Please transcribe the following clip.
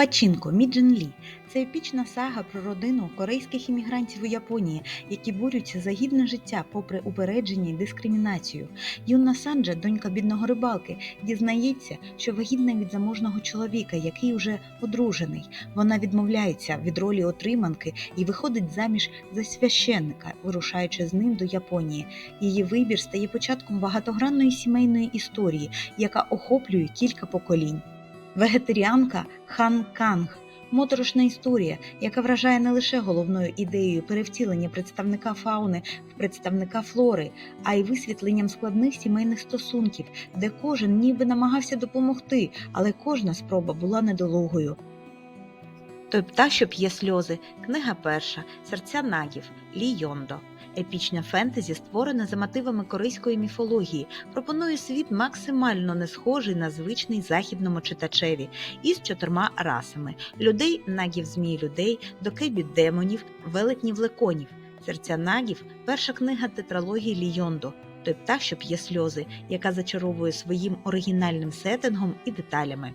Пачінко Міджин Лі це епічна сага про родину корейських іммігрантів у Японії, які борються за гідне життя попри упередження і дискримінацію. Юна Санджа, донька бідного рибалки, дізнається, що вагітна від заможного чоловіка, який уже одружений. Вона відмовляється від ролі отриманки і виходить заміж за священника, вирушаючи з ним до Японії. Її вибір стає початком багатогранної сімейної історії, яка охоплює кілька поколінь. Вегетаріанка Хан Канг. Моторошна історія, яка вражає не лише головною ідеєю перевтілення представника фауни в представника флори, а й висвітленням складних сімейних стосунків, де кожен ніби намагався допомогти, але кожна спроба була недолугою. Той птах, що п'є сльози, книга перша, серця нагів, Лі Йондо. Епічне фентезі, створене за мотивами корейської міфології, пропонує світ максимально не схожий на звичний західному читачеві із чотирма расами: людей, нагів змій людей, докебі демонів, велетнів леконів. Серця нагів перша книга тетралогії Лійондо. Той птах, що п'є сльози, яка зачаровує своїм оригінальним сеттингом і деталями.